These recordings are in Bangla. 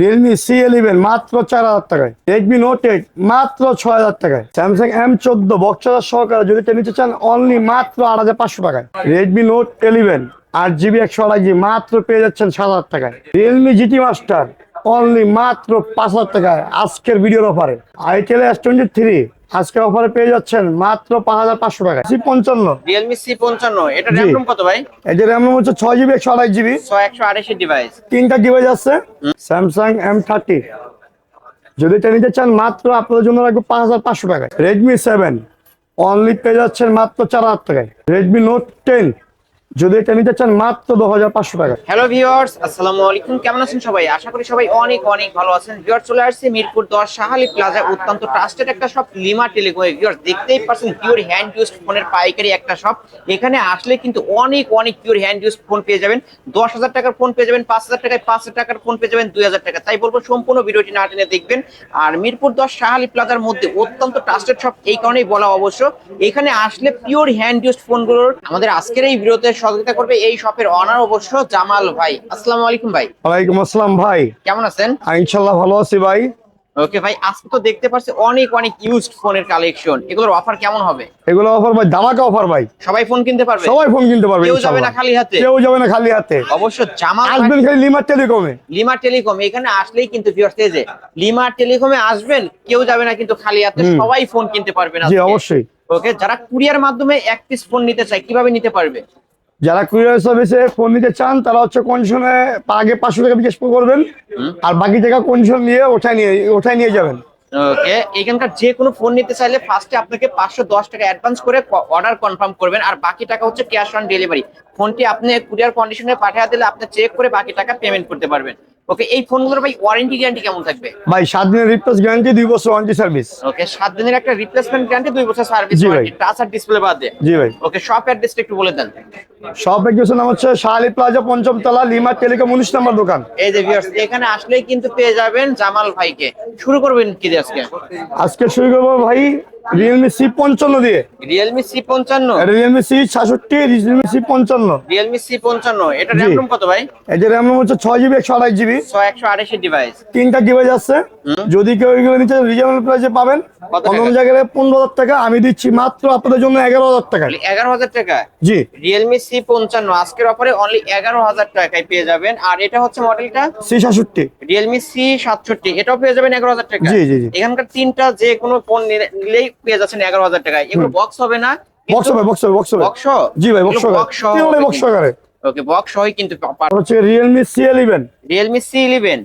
রিয়েলমি সি ইলেভেন মাত্র চার হাজার টাকায়। রেডমি নোট এইট মাত্র ছয় হাজার টাকায়। স্যামসাং এম চোদ্দ বক্সার সহকারে যদি নিতে চান অনলি মাত্র আট হাজার পাঁচশো টাকায়। রেডমি নোট ইলেভেন আট জিবি, একশো আড়াই জিবি, মাত্র পেয়ে যাচ্ছেন সাত হাজার টাকায়। রিয়েলমি জিটি মাস্টার অনলি মাত্র পাঁচ হাজার টাকায় আজকের ভিডিওর অফারে আইটেল এস টোয়েন্টি থ্রি আজকের অফারে পেয়ে যাচ্ছেন মাত্র পাঁচ হাজার পাঁচশো টাকা। সি পঞ্চান্ন। রিয়েলমি সি পঞ্চান্ন। এটা র্যাম রুম কত ভাই? এদের র্যাম হচ্ছে ছয় জিবি একশো আড়াই জিবি একশো আড়াইশি ডিভাইস তিনটা ডিভাইস আছে। স্যামসাং এম থার্টি যদি এটা নিতে চান মাত্র আপনাদের জন্য রাখব পাঁচ হাজার পাঁচশো টাকায়। রেডমি সেভেন অনলি পেয়ে যাচ্ছেন মাত্র চার হাজার টাকায়। রেডমি নোট টেন যদি এটা নিতে চান মাত্র দু হাজার পাঁচশো টাকায় হ্যালো ভিউয়ার্স আসসালামু আলাইকুম। কেমন আছেন সবাই? আশা করি সবাই অনেক অনেক ভালো আছেন। ভিউয়ার চলে আসছে মিরপুর দশ সাহালি প্লাজা অত্যন্ত ট্রাস্টেড একটা শপ লিমা টেলিকম ভিউয়ার্স দেখতেই পাচ্ছেন পিওর হ্যান্ড ইউজ ফোনের পাইকারি একটা শপ এখানে আসলে কিন্তু অনেক অনেক পিওর হ্যান্ড ইউজ ফোন পেয়ে যাবেন। দশ হাজার টাকার ফোন পেয়ে যাবেন, পাঁচ হাজার টাকায় পাঁচ হাজার টাকার ফোন পেয়ে যাবেন, দুই হাজার টাকা। তাই বলব, সম্পূর্ণ ভিডিওটি না টেনে দেখবেন। আর মিরপুর দশ সাহালি প্লাজার মধ্যে অত্যন্ত ট্রাস্টেড শপ এই কারণেই বলা অবশ্য, এখানে আসলে পিওর হ্যান্ড ইউজ ফোনগুলোর আমাদের আজকের এই ভিডিওতে সহযোগিতা করবে এই শপের অনার অবশ্য জামাল ভাই। আসসালামু আলাইকুম ভাই। ওয়ালাইকুম আসসালাম ভাই। কেমন আছেন? ইনশাল্লাহ ভালো আছি ভাই। ওকে ভাই আজকে তো দেখতে পাচ্ছি অনেক অনেক ইউজড ফোনের কালেকশন এগুলোর অফার কেমন হবে? এগুলো অফার ভাই দামাকা অফার ভাই। সবাই ফোন কিনতে পারবে? সবাই ফোন কিনতে পারবে কেউ যাবে না খালি হাতে? কেউ যাবে না খালি হাতে। অবশ্য জামাল আসবেন খালি লিমার টেলিকমে। লিমা টেলিকম এখানে আসলেই কিন্তু ভিউয়ার্স এই যে লিমা টেলিকমে আসবেন কেউ যাবে না কিন্তু খালি হাতে। সবাই ফোন কিনতে পারবে না জি অবশ্যই। ওকে যারা কুরিয়ার মাধ্যমে এক পিস ফোন নিতে চায় কীভাবে নিতে পারবে? যারা কুরিয়ার সার্ভিসে ফোন নিতে চান তারা হচ্ছে কন্ডিশনে আগে পাঁচশো টাকা বিকাশ করবেন আর বাকি টাকা কন্ডিশন নিয়ে ওঠায় নিয়ে ওঠায় নিয়ে যাবেন। ওকে এখানকার যে কোনো ফোন নিতে চাইলে ফার্স্টে আপনাকে পাঁচশো দশ টাকা অ্যাডভান্স করে অর্ডার কনফার্ম করবেন আর বাকি টাকা হচ্ছে ক্যাশ অন ডেলিভারি ফোনটি আপনি কুরিয়ার কন্ডিশনে পাঠিয়ে দিলে আপনি চেক করে বাকি টাকা পেমেন্ট করতে পারবেন। ওকে এই ফোনগুলোর ভাই ওয়ারেন্টি গ্যারান্টি কেমন থাকবে? ভাই সাত দিনের রিপ্লেস গ্যারান্টি দুই বছর ওয়ারেন্টি সার্ভিস ওকে সাত দিনের একটা রিপ্লেসমেন্ট গ্যারান্টি দুই বছর সার্ভিস। ওয়ারেন্টি টাচ আর ডিসপ্লে বাদে। জি ভাই। ওকে শপ অ্যাড্রেসটা একটু বলে দেন। সব এক্সের নাম হচ্ছে শাহালি প্লাজা পঞ্চম তলা লিমার টেলিকম উনিশ নম্বর দোকান। এই যে ভিউয়ার্স এখানে আসলেই কিন্তু পেয়ে যাবেন জামাল ভাইকে। শুরু করবেন কি দিয়ে আজকে? আজকে শুরু করব ভাই রিয়েলমি সি পঞ্চান্ন দিয়ে। রিয়েলমি সি পঞ্চান্ন? রিয়েলমি সি সাতষট্টি রিয়েলমি সি পঞ্চান্ন। রিয়েলমি সি পঞ্চান্ন। এটা। র্যাম রুম কত ভাই? এই যে র্যাম হচ্ছে ছয় জিবি একশো আড়াই জিবি ছয় একশো আড়াইশি ডিভাইস তিনটা ডিভাইস আছে। যদি কেউ এগুলো নিচে রিজনেবল প্রাইসে পাবেন। অন্য টাকা? জায়গায় পনেরো হাজার টাকা। আমি দিচ্ছি মাত্র আপনাদের জন্য এগারো হাজার টাকায় এগারো হাজার টাকা? জি। রিয়েলমি সি পঞ্চান্ন। আজকের অফারে অনলি এগারো হাজার টাকায় পেয়ে যাবেন। আর এটা হচ্ছে মডেলটা সি সাতষট্টি। রিয়েলমি সি সাতষট্টি। এটাও পেয়ে যাবেন এগারো হাজার টাকা। জি, জি। এখানকার তিনটা যে কোনো ফোন নিলেই পেয়ে যাচ্ছেন এগারো হাজার টাকায়। এগুলো বক্স হবে না বক্স হবে বক্স হবে বক্স হবে। বক্স জি ভাই বক্স বক্স বক্স আকারে ওকে বক্স হয় কিন্তু হচ্ছে Realme C eleven Realme C eleven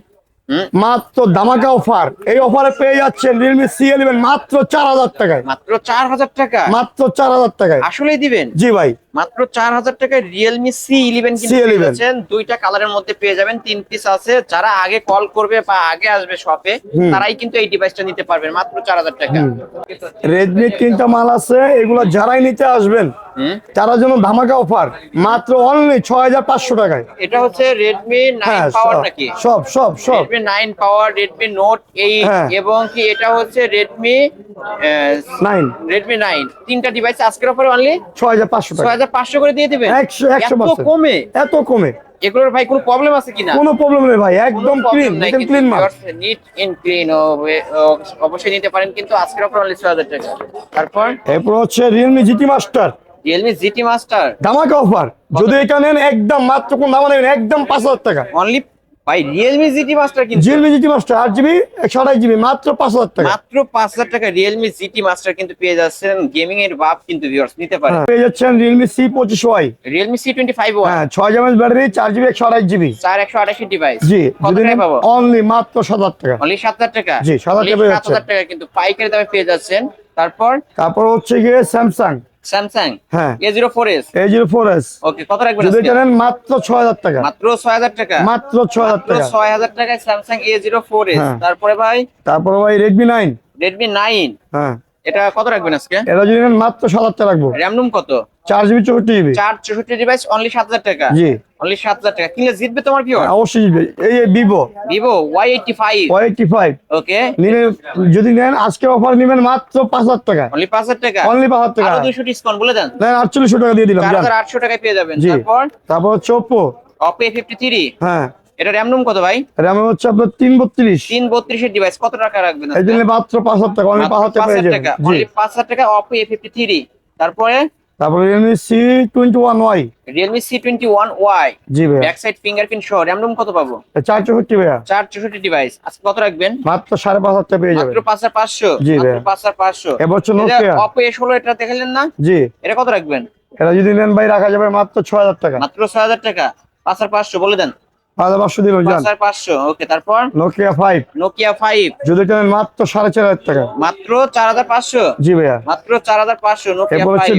মাত্র দামাকা অফার। এই অফারে পেয়ে যাচ্ছেন রিয়েলমি সি ইলেভেন মাত্র চার হাজার টাকায়। মাত্র চার হাজার টাকা মাত্র চার হাজার টাকায়। আসলেই দিবেন? জি ভাই। মাত্র চার হাজার টাকায় রিয়েলমি সি ইলেভেন C11 দুইটা কালারের মধ্যে পেয়ে যাবেন। তিন পিস আছে। যারা আগে কল করবে বা আগে আসবে শপে তারাই কিন্তু এই ডিভাইসটা নিতে পারবেন। মাত্র চার হাজার টাকা। রেডমি তিনটা মাল আছে। এগুলো যারাই নিতে আসবেন তার জন্য ধামাকা অফার মাত্র অনলি ছয় হাজার পাঁচশো টাকায়। এটা হচ্ছে রেডমি নাইন হ্যাঁ পাওয়ার নাকি? সব সব সব। Redmi nine power Redmi note eight হ্যাঁ। এবং কি এটা হচ্ছে রেডমি নাইন রেডমি নাইন তিনটা ডিভাইস আজকের অফারে অনলি ছয় হাজার পাঁচশো ছয় হাজার পাঁচশো করে দিয়ে দিবেন? একশো একশো কমে? এত কমে। এগুলোর ভাই কোনো প্রবলেম আছে কিনা? কোনো প্রবলেম নেই ভাই একদম ক্লিন একদম ক্লিন মাল। নিট ক্লিন অবশ্যই নিতে পারেন কিন্তু আজকের অফার অনলি টাকা। তারপর? এরপর হচ্ছে Realme GT master Realme GT master ধামাকা অফার যদি এটা নেন একদম মাত্র কোন দাম নেবেন একদম পাঁচ হাজার টাকা। অনলি ভাই রিয়েলমি জিটি মাস্টার কিন্তু আট জিবি একশো আড়াই জিবি মাত্র পাঁচ হাজার টাকা। মাত্র পাঁচ হাজার টাকা রিয়েলমি জিটি মাস্টার কিন্তু পেয়ে যাচ্ছেন। গেমিং এর বাপ কিন্তু ভিউয়ার্স নিতে পারেন হ্যাঁ, পেয়ে যাচ্ছেন রিয়েলমি সি টোয়েন্টি ফাইভ হ্যাঁ ছয় জিবি ব্যাটারি চার জিবি একশো আড়াই জিবি চার একশো আঠাশি ডিভাইস জি কত টাকায় পাবো? অনলি মাত্র সাত হাজার টাকা। অনলি সাত হাজার টাকা? জি, 7,000 টাকা 7,000 টাকা কিন্তু পাইকারি দামে পেয়ে যাচ্ছেন। তারপর? তারপর হচ্ছে গিয়ে স্যামসাং স্যামসাং হ্যাঁ। A zero four S A zero four S okay কত রাখবেন যদি আজকে? মাত্র ছয় হাজার টাকা। মাত্র ছয় হাজার টাকা? মাত্র ছয় হাজার মাত্র টাকা। ছয় হাজার টাকায় Samsung A zero four S হ্যাঁ। তারপরে ভাই? তারপর ভাই রেডমি নাইন রেডমি নাইন হ্যাঁ। এটা কত রাখবেন আজকে? এটা যদি মাত্র সাত হাজার টাকা রাখব। র্যাম রুম কত? চার জিবি চৌষট্টি জিবি চার চৌষট্টি ডিভাইস অনলি সাত হাজার টাকা। জি। অনলি সাত হাজার টাকা। কিনলে জিতবে তোমার কি অবশ্যই জিতবে। এই Vivo Vivo Y eighty five Y eighty five okay নিলে যদি নেন আজকে অফার নেবেন মাত্র পাঁচ হাজার টাকা। অনলি পাঁচ হাজার টাকা? অনলি পাঁচ হাজার টাকা। আরও দুইশো ডিসকাউন্ট বলে দেন। নেন আটচল্লিশশো টাকা দিয়ে দিলাম টাকায় পেয়ে যাবেন। তারপর? তারপর হচ্ছে এ ফিফটি থ্রি হ্যাঁ। এটা র্যাম রুম কত ভাই? র্যাম হচ্ছে আপনার তিন বত্রিশ। তিন বত্রিশের ডিভাইস কত টাকা রাখবেন এই জন্য মাত্র পাঁচ হাজার টাকা অনলি পাঁচ হাজার টাকা অনলি পাঁচ হাজার টাকা অপো এ ফিফটি থ্রি তারপরে? তারপরে Realme C twenty one Y Realme C twenty one Y জি ভাই ব্যাক সাইড ফিঙ্গারপ্রিন্ট সহ RAM রুম কত পাবো? চার চৌষট্টি ভাইয়া। চার চৌষট্টি ডিভাইস আজকে কত রাখবেন? মাত্র সাড়ে পাঁচ হাজার টাকা পেয়ে যাবেন। মাত্র পাঁচ হাজার পাঁচশো? জি হাজার পাঁচশো। এবছর Nokia Oppo A16 এটা দেখালেন না? জি। এটা কত রাখবেন? এটা যদি নেন ভাই রাখা যাবে মাত্র ছয় হাজার টাকা। মাত্র ছয় হাজার টাকা। পাঁচ হাজার পাঁচশো বলে দেন। দিল ওকে তারপর? যদি মাত্র টাকা। জি ভাইয়া। মাত্র এরপর হচ্ছে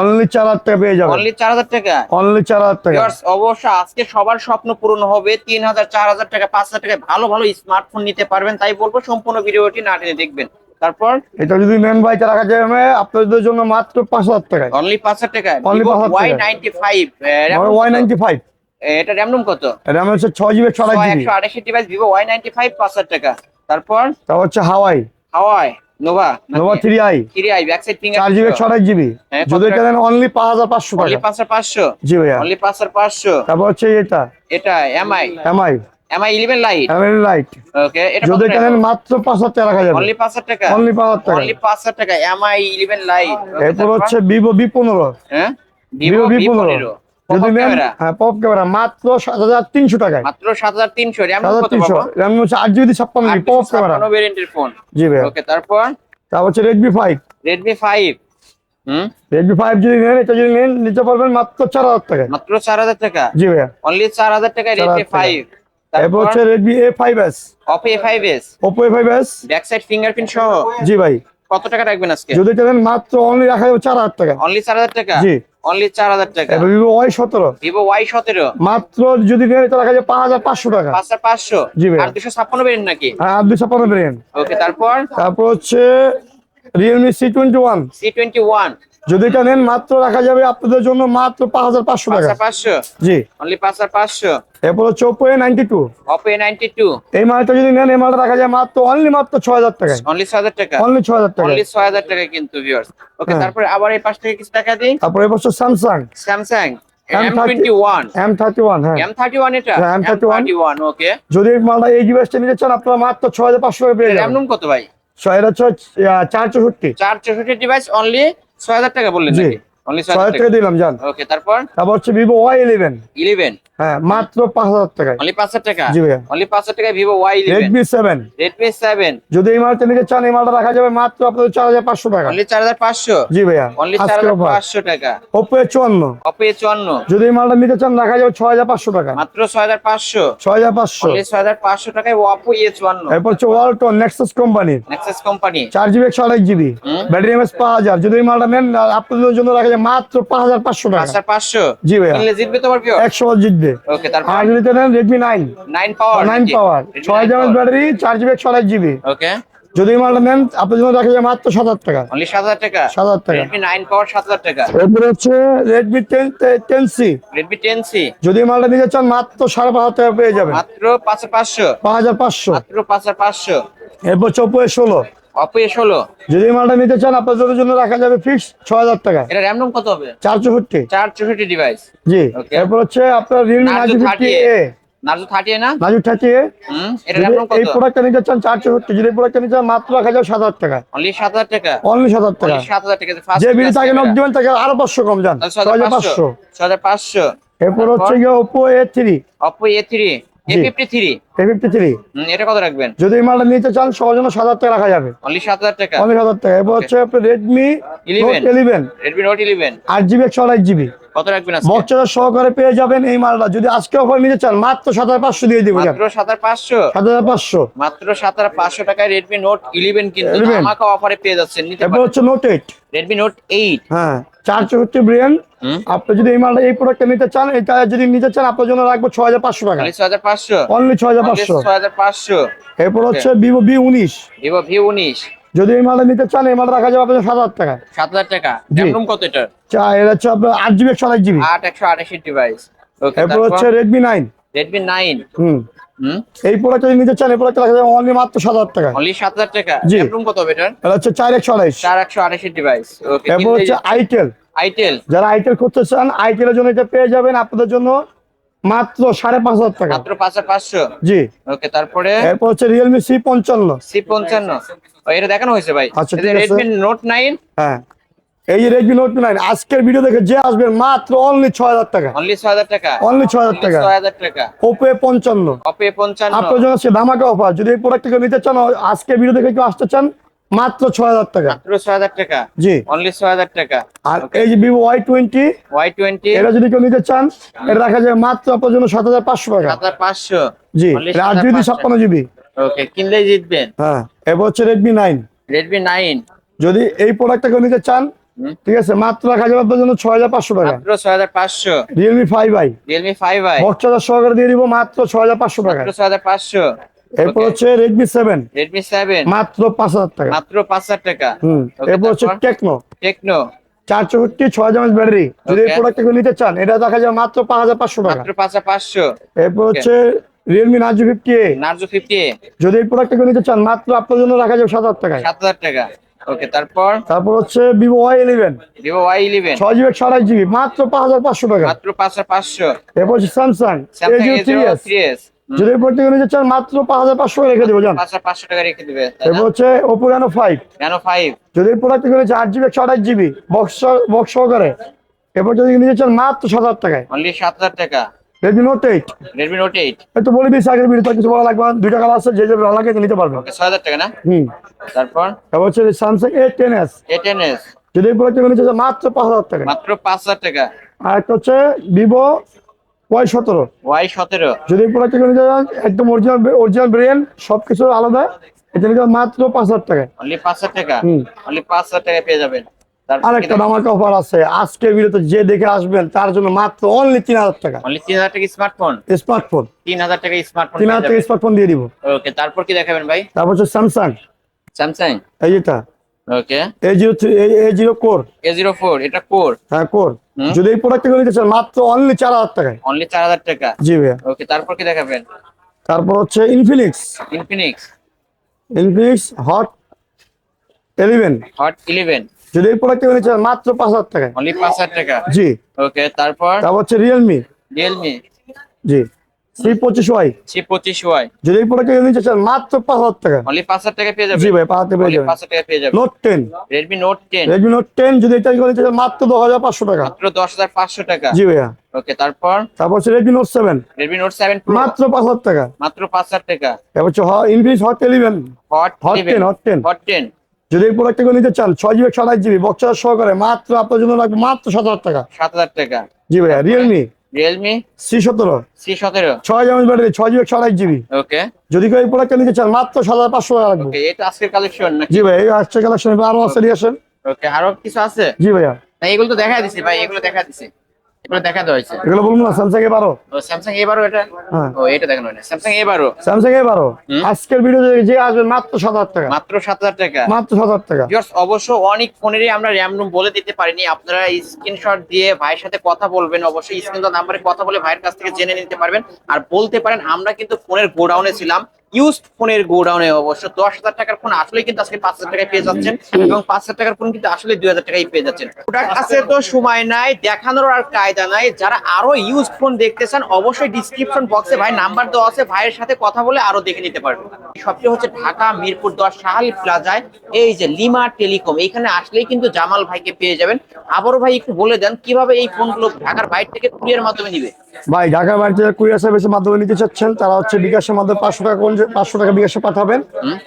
অনলি টাকা পেয়ে অনলি চার হাজার টাকা? অনলি টাকা। অবশ্য আজকে সবার স্বপ্ন পূরণ হবে তিন হাজার চার হাজার টাকা পাঁচ হাজার টাকায় ভালো ভালো স্মার্টফোন নিতে পারবেন তাই বলব সম্পূর্ণ ভিডিওটি না টেনে দেখবেন। তারপর? এটা যদি ভাই এটা রাখা যাবে আপনাদের জন্য মাত্র পাঁচ হাজার টাকায়। অনলি পাঁচ হাজার টাকা Only 5,000 ওয়াই টাকা। Ninety five Y ninety five এটা র্যাম রুম কত? র্যাম হচ্ছে ছয় জিবি ছয় জিবি একশো আঠাশি device Vivo Y ninety five পাঁচ হাজার টাকা। তারপর? তারপর হচ্ছে Huawei Huawei nova nova three I three I back side finger চার জিবি ছয় জিবি কত যদি এটা নেন অনলি পাঁচ হাজার পাঁচশো অনলি টাকা। পাঁচ হাজার পাঁচশো? জি ভাইয়া। অনলি পাঁচ হাজার পাঁচশো? তারপর হচ্ছে এটা। এটা Mi Mi Mi eleven lite Mi lite okay এটা যদি এটা নেন মাত্র পাঁচ হাজার টাকা রাখা যাবে। অনলি পাঁচ হাজার টাকা? অনলি পাঁচ হাজার টাকা। অনলি পাঁচ হাজার টাকা। এমআই ইলেভেন লাইট এরপর হচ্ছে ভিভো বি পনেরো। হ্যাঁ? ভিভো ভিভো বি ভি পনেরো পনেরো। যদি নেন হ্যাঁ পপ ক্যামেরা মাত্র সাত হাজার তিনশো টাকায়। মাত্র সাত হাজার তিনশো তিনশো। র্যাম হচ্ছে আট জিবি ছাপ্পান্ন পপ ক্যামেরা ফোন জি ভাইয়া। ওকে তারপর? তারপর হচ্ছে রেডমি ফাইভ রেডমি ফাইভ হুম? রেডমি ফাইভ যদি নেন এটা যদি নেন নিতে পারবেন মাত্র চার হাজার টাকায়। মাত্র চার হাজার টাকা? জি ভাইয়া। অনলি চার হাজার টাকা 4,000 রেডমি টাকা। ফাইভ এরপর তারপর হচ্ছে Redmi A five S Oppo A five S A five S back side fingerprint সহ? জি ভাই। কত টাকা রাখবেন আজকে? যদি এটা মাত্র অনলি রাখা যাবে চার হাজার টাকা। অনলি চার হাজার টাকা? জি। অনলি চার হাজার টাকা? ভিভো ওয়াই সতেরো। ভিভো ওয়াই সতেরো? মাত্র যদি রাখা যায় পাঁচ হাজার পাঁচশো টাকা। পাঁচ হাজার পাঁচশো? জি। আর দুশো ছাপ্পান্ন বেরেন নাকি? হ্যাঁ আর দুশো ছাপ্পান্ন ব্রেন ওকে তারপর? তারপর হচ্ছে Realme C twenty one C twenty one যদি এটা নেন মাত্র রাখা যাবে আপনাদের জন্য মাত্র পাঁচ হাজার পাঁচশো পাঁচ টাকা পাঁচশো? জি। অনলি পাঁচ হাজার পাঁচশো? এরপর হচ্ছে Oppo A ninety two Oppo A ninety two এই মালটা যদি নেন এই মালটা রাখা যায় মাত্র অনলি মাত্র ছয় হাজার টাকা অনলি ছয় হাজার টাকা? অনলি ছয় হাজার টাকা অনলি ছয় হাজার টাকা কিন্তু ভিউয়ার্স ওকে হ্যাঁ। তারপরে আবার এই পাশ থেকে কিছু টাকা দিই। তারপরে এবার হচ্ছে Samsung Samsung M M30 one M thirty one M thirty one এটা? M M31 thirty one okay যদি মালটা এই নিতে চান আপনারা মাত্র ছয় হাজার পাঁচশো টাকা পেয়ে যাবেন। কত ভাই? ছয় হচ্ছে আহ, চার চৌষট্টি। চার চৌষট্টি ডিভাইস অনলি ছয় হাজার টাকা বললেন ছয় ছয় হাজার হাজার টাকা টাকা দিলাম জান। ওকে তারপর? তারপর হচ্ছে ভিভো ওয়াই ইলেভেন ইলেভেন হ্যাঁ মাত্র পাঁচ হাজার টাকায়। অনলি পাঁচ হাজার টাকা? জি ভাইয়া। অনলি পাঁচ হাজার টাকা Vivo Y eleven Redmi seven Redmi seven যদি এই মালটা নিতে চান এই মালটা রাখা যাবে মাত্র আপনাদের চার হাজার পাঁচশো টাকা। অনলি চার হাজার পাঁচশো? জি ভাইয়া অনলি চার হাজার পাঁচশো টাকা। ওপো চুয়ান্ন। অপো চুয়ান্ন? যদি এই মালটা নিতে চান রাখা যাবে ছয় হাজার পাঁচশো টাকা। মাত্র ছয় হাজার পাঁচশো? ছয় হাজার পাঁচশো। ছয় হাজার পাঁচশো টাকায় এ চুয়ান্ন। এরপর হচ্ছে ওয়ালটন নেক্সাস কোম্পানি চার জিবি একশো আঠাশ জিবি ব্যাটারি এমএস পাঁচ হাজার যদি এই মালটা নেন আপনাদের জন্য রাখা যায় মাত্র পাঁচ হাজার পাঁচশো টাকা। হাজার পাঁচশো? জি জিতবে তোমার একশো জিতবে। ওকে তারপর? আর যদি নেন Redmi nine nine power nine power ছয় জিবি ব্যাটারি চার জিবি একশো আঠাশ জিবি ওকে যদি মালটা নেন আপনাদের জন্য রাখা যায় মাত্র সাত হাজার টাকা। অনলি সাত হাজার টাকা? সাত হাজার টাকা। রেডমি নাইন পাওয়ার সাত হাজার টাকা। এরপরে হচ্ছে Redmi ten ten C Redmi ten C যদি মালটা নিতে চান মাত্র সাড়ে পাঁচ হাজার টাকা পেয়ে যাবেন। মাত্র পাঁচ পাঁচশো? পাঁচ হাজার পাঁচশো। মাত্র পাঁচ হাজার পাঁচশো। এরপর চোপো ষোলো। অপো ষোলো যদি মালটা নিতে চান আপনাদের জন্য রাখা যাবে ফিক্স ছয় হাজার টাকা। এটা র্যাম রোম কত হবে? চার চৌষট্টি। চার চৌষট্টি ডিভাইস জি। এরপর হচ্ছে আপনার রিয়েলমি ফিফটি 30A এ নার্জো থার্টি না? নাজু থার্টি এ এটা র্যাম রোম এই কত? প্রোডাক্টটা নিতে চান চার চৌষট্টি। যদি এই প্রোডাক্টটা নিতে চান মাত্র রাখা যাবে সাত হাজার টাকা। অনলি সাত হাজার টাকা? অনলি সাত হাজার টাকা। সাত হাজার টাকা যে বিল তাকে নক দিবেন তাকে আরও পাঁচশো কম যান ছয় হাজার হাজার পাঁচশো। পাঁচশো। ছয় হাজার পাঁচশো। এরপর হচ্ছে গিয়ে Oppo A three A three এটা কত রাখবেন? যদি মালটা নিতে চান সবার জন্য সাত হাজার টাকা রাখা যাবে। অনলি সাত হাজার টাকা? অনেক হাজার টাকা। এরপর হচ্ছে আপনার Redmi eleven Redmi note eleven আট জিবি একশো আড়াই জিবি কত রাখবেন সহকারে পেয়ে যাবেন এই মালটা। যদি আজকে অফার নিতে চান মাত্র সাত পাঁচশো দিয়ে দিবেন মাত্র সাত পাঁচশো সাত পাঁচশো মাত্র সাত পাঁচশো টাকায় রেডমি নোট ইলেভেন কিন্তু আমাকে অফারে পেয়ে যাচ্ছেন হচ্ছে note eight Redmi note eight হ্যাঁ চার চৌষট্টি ব্রিয়ান আপনি যদি এই মালটা এই প্রোডাক্টটা নিতে চান এটা যদি নিতে চান আপনার জন্য রাখব ছয় হাজার পাঁচশো টাকা। অনলি ছয় হাজার পাঁচশো? অনলি ছয় হাজার পাঁচশো। ছয় হাজার পাঁচশো। এরপর হচ্ছে ভিভো বি উনিশ। ভিভো ভি উনিশ। যদি এই মালটা নিতে চান এই মালটা রাখা যাবে আপনার সাত হাজার টাকা। সাত হাজার টাকা। র্যাম কত এটা? চা এটা হচ্ছে আপনার আট জিবি একশো আঠাশ জিবি। আট একশো আঠাশি ডিভাইস এরপর হচ্ছে রেডমি নাইন রেডমি নাইন হুম। হুম? এই প্রোডাক্টটা যদি নিতে চান এই প্রোডাক্টটা রাখা যাবে অনলি মাত্র সাত হাজার টাকা। অনলি সাত হাজার টাকা? জি। রুম কত হবে এটার? এটা হচ্ছে চার একশো আঠাইশ চার একশো আঠাশি ডিভাইস ওকে এরপর হচ্ছে আইটেল আইটেল যারা আইটেল করতে চান আইটেলের জন্য এটা পেয়ে যাবেন আপনাদের জন্য মাত্র সাড়ে পাঁচ হাজার টাকা। মাত্র পাঁচ হাজার পাঁচশো? জি। ওকে তারপরে? এরপর হচ্ছে রিয়েলমি সি পঞ্চান্ন। সি পঞ্চান্ন। এটা দেখানো হয়েছে ভাই। রেডমি নোট নাইন হ্যাঁ। এই যে রেডমি নোট নাইন আজকের ভিডিও দেখে যে আসবেন মাত্র অনলি ছয় হাজার টাকা। অনলি ছয় হাজার টাকা। অনলি ছয় হাজার টাকা। ছয় হাজার টাকা। ওপো পঞ্চান্ন। অপে পঞ্চান্ন। আপনার জন্য সে ধামাকা অফার যদি এই প্রোডাক্ট নিতে চান আজকে ভিডিও দেখে কেউ আসতে চান মাত্র ছয় হাজার টাকা। মাত্র ছয় হাজার টাকা। জি। অনলি ছয় হাজার টাকা। আর এই যে Vivo Y twenty Y twenty এটা যদি কেউ নিতে চান এটা রাখা যায় মাত্র আপনার জন্য সাত হাজার পাঁচশো টাকা। সাত হাজার পাঁচশো। জি। আট জিবি ছাপ্পান্ন জিবি ওকে কিনলেই জিতবেন। হ্যাঁ হচ্ছে রেডমি নাইন রেডমি নাইন যদি এই প্রোডাক্টটা কেউ নিতে চান ঠিক আছে মাত্র যাবে আপনার জন্য ছয় হাজার পাঁচশো টাকা। মাত্র ছয় হাজার পাঁচশো। Realme five I Realme five I box charger সহকারে দিয়ে দিব মাত্র ছয় হাজার পাঁচশো টাকা। মাত্র ছয় হাজার পাঁচশো। এরপর হচ্ছে রেডমি সেভেন রেডমি সেভেন মাত্র পাঁচ হাজার টাকা। মাত্র পাঁচ হাজার টাকা। হুম এরপর হচ্ছে টেকনো টেকনো চার চৌষট্টি ছয় হাজার ব্যাটারি যদি এই Okay. প্রোডাক্টটা নিতে চান এটা দেখা যায় মাত্র পাঁচ হাজার পাঁচশো টাকা। মাত্র পাঁচ হাজার পাঁচশো। এরপর হচ্ছে Realme Narzo fifty A Narzo fifty যদি এই প্রোডাক্টটা নিতে চান মাত্র আপনার জন্য রাখা যাবে সাত হাজার টাকায়। সাত হাজার টাকা। ওকে তারপর? তারপর হচ্ছে Vivo Y eleven Vivo Y eleven ছয় জিবি জিবি মাত্র পাঁচ হাজার পাঁচশো টাকা। মাত্র পাঁচ হাজার পাঁচশো। এরপর হচ্ছে Samsung A zero three S যদি নিতে চান মাত্র পাঁচ হাজার পাঁচশো টাকা রেখে দেবো জান। পাঁচশো টাকা রেখে দিবে। এরপর হচ্ছে Oppo Reno five nano five যদি কেউ চান আট জিবি একশো আঠাশ জিবি বক্স বক্স সহকারে। এরপর যদি নিতে চান মাত্র সাত হাজার টাকায়। অনলি সাত হাজার টাকা। Redmi note eight Redmi note eight একটু বলে দিচ্ছি আগের ভিডিওতে কিছু বলা লাগবে। দুইটা কালার আছে যে যে ভালো লাগে নিতে পারবেন ওকে ছয় হাজার টাকা না? হুম। তারপর? এবার হচ্ছে Samsung A ten S A ten S যদি এই প্রোডাক্টটা নিতে মাত্র পাঁচ হাজার টাকা। মাত্র পাঁচ হাজার টাকা। আর একটা হচ্ছে ভিভো ওয়াই সতেরো। ওয়াই সতেরো। যদি এই প্রোডাক্টটা নিতে চান একদম অরিজিনাল অরিজিনাল ব্রেন সবকিছু আলাদা। এটা নিতে মাত্র পাঁচ হাজার টাকায়। অনলি পাঁচ হাজার টাকা? হুম। অনলি পাঁচ হাজার টাকা পেয়ে যাবেন। তারপর আরেকটা ধামাকা অফার আছে। আজকের ভিডিওতে যে দেখে আসবেন তার জন্য মাত্র অনলি তিন হাজার টাকা। অনলি তিন হাজার টাকা স্মার্টফোন স্মার্টফোন তিন হাজার টাকা স্মার্টফোন তিন হাজার টাকা স্মার্টফোন দিয়ে দিব। ওকে তারপর কি দেখাবেন ভাই? তারপর হচ্ছে স্যামসাং স্যামসাং এই যেটা। Okay A zero A zero core A zero four এটা কোর হ্যাঁ কোর যদি এই প্রোডাক্টটা নিতে চান মাত্র অনলি চার হাজার টাকায়। অনলি চার হাজার টাকা? জি ভাইয়া। ওকে তারপর কি দেখাবেন? তারপর হচ্ছে Infinix Infinix Infinix hot eleven hot eleven যদি এই প্রোডাক্টটা নিতে চান মাত্র পাঁচ হাজার টাকায়। অনলি পাঁচ হাজার টাকা? জি। ওকে তারপর? তারপর হচ্ছে রিয়েলমি রিয়েলমি জি। সি পঁচিশ ওয়াই সি পঁচিশ ওয়াই যদি এই প্রোডাক্টটা নিতে চান মাত্র পাঁচ হাজার টাকা। অনলি পাঁচ হাজার টাকা পেয়ে যাবেন? জি ভাই পাঁচ হাজার পেয়ে যাবেন। পাঁচ হাজার টাকা পেয়ে যাবেন। Note ten Redmi note ten Redmi note ten যদি এটা নিতে চান মাত্র দশ হাজার পাঁচশো টাকা। মাত্র দশ হাজার পাঁচশো টাকা। জি ভাইয়া। ওকে তারপর? তারপর হচ্ছে Redmi note seven Redmi note seven pro মাত্র পাঁচ হাজার টাকা। মাত্র পাঁচ হাজার টাকা। এবার হচ্ছে Infinix hot eleven hot hot ten hot ten hot ten যদি এই প্রোডাক্টটা নিতে চান ছয় জিবি একশো আঠাশ জিবি বক্সার সহকারে মাত্র আপনার জন্য লাগবে মাত্র সাত হাজার টাকা। সাত হাজার টাকা। জি ভাইয়া রিয়েলমি রিয়েলমি সি সতেরো। সি সতেরো। ছয় জিবি ব্যাটারি ছয় জিবি একশো আঠাশ জিবি ওকে যদি কেউ এই প্রোডাক্টটা নিতে চান মাত্র সাত হাজার পাঁচশো টাকা লাগবে। এটা আজকের কালেকশন জি ভাই এই আসছে কালেকশন আরও আছে নিয়ে আসেন। ওকে আরও কিছু আছে? জি ভাইয়া। এগুলো তো দেখা দিছি ভাই এগুলো দেখা দিছি। এগুলো দেখা হয়েছে। এগুলো বলুন না স্যামসাং এ বারো। স্যামসাং এ বারো এটা? হ্যাঁ। ও এটা দেখানো হয় না স্যামসাং এ বারো? স্যামসাং এ বারো। আজকের ভিডিও যে আসবেন মাত্র সাত হাজার টাকা। মাত্র সাত হাজার টাকা? মাত্র সাত হাজার টাকা। অবশ্য অনেক ফোনেরই আমরা বলে দিতে পারিনি। আপনারা স্ক্রিনশট দিয়ে ভাইয়ের সাথে কথা বলবেন। অবশ্যই স্ক্রিন নাম্বারে কথা বলে ভাইয়ের কাছ থেকে জেনে নিতে পারবেন। আর বলতে পারেন আমরা কিন্তু ফোনের গোডাউনে ছিলাম। ইউজড ফোনের গোডাউনে অবশ্য দশ হাজার টাকার ফোন আসলে কিন্তু আজকে পাঁচ হাজার টাকায় পেয়ে যাচ্ছেন এবং পাঁচ হাজার টাকার ফোন কিন্তু আসলে দুই হাজার টাকায় পেয়ে যাচ্ছেন। প্রোডাক্ট আছে তো, সময় নাই, দেখানোর আর কায়দা নাই। যারা আরও ইউজড ফোন দেখতে চান, অবশ্যই ডিসক্রিপশন বক্সে ভাই নাম্বার দেওয়া আছে, ভাইয়ের সাথে কথা বলে আরও দেখে নিতে পারবেন। সবটি হচ্ছে ঢাকা, মিরপুর, দশ শাহালি প্লাজায়, এই যে লিমা টেলিকম এইখানে আসলেই কিন্তু জামাল ভাইকে পেয়ে যাবেন। আবারও ভাই একটু বলে দেন, কীভাবে এই ফোনগুলো ঢাকার বাইরে থেকে কুরিয়ার মাধ্যমে নিবে? ভাই ঢাকা বাড়িতে কুরিয়ার সার্ভিসের মাধ্যমে নিতে চাচ্ছেন, তারা হচ্ছে বিকাশের মাধ্যমে পাঁচশো টাকা পাঁচশো টাকা বিকাশে পাঠাবেন।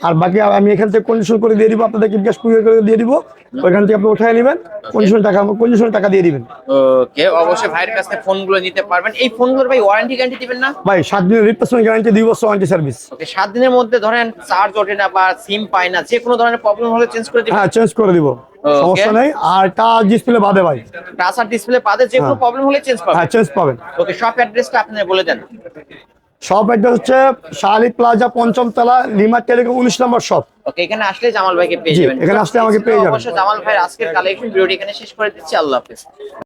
আর বাকি আমি এখান থেকে কন্ডিশন করে দিয়ে দিব আপনাদেরকে বিকাশ কুরিয়ার করে দিয়ে দিব। ওইখান থেকে আপনি উঠাই নেবেন কন্ডিশন টাকা কন্ডিশন টাকা দিয়ে দিবেন। ওকে অবশ্যই ভাইয়ের কাছে ফোনগুলো নিতে পারবেন। এই ফোনগুলোর ভাই ওয়ারেন্টি গ্যারান্টি দিবেন না? ভাই সাত দিনের রিপ্লেসমেন্ট গ্যারান্টি দুই বছর ওয়ারেন্টি সার্ভিস ওকে সাত দিনের মধ্যে ধরেন চার্জ ওঠে না বা সিম পায় না যে কোনো ধরনের প্রবলেম হলে চেঞ্জ করে দিবেন? হ্যাঁ চেঞ্জ করে দিব। সমস্যা নেই। আর টাচ ডিসপ্লে বাদে ভাই। টাচ আর ডিসপ্লে পাবে যে কোনো হ্যাঁ। প্রবলেম হলে চেঞ্জ পাবেন। হ্যাঁ চেঞ্জ পাবেন। ওকে শপ অ্যাড্রেসটা আপনি বলে দেন। শপ অ্যাড্রেস হচ্ছে শাহালি প্লাজা পঞ্চম তলা লিমা টেলিকম উনিশ নম্বর শপ ওকে এখানে আসলে জামাল ভাইকে পেয়ে যাবেন। এখানে আসলে আমাকে পেয়ে যাবেন। অবশ্যই জামাল ভাইয়ের আজকের কালেকশন ভিডিওটি এখানে শেষ করে দিচ্ছি। আল্লাহ হাফেজ।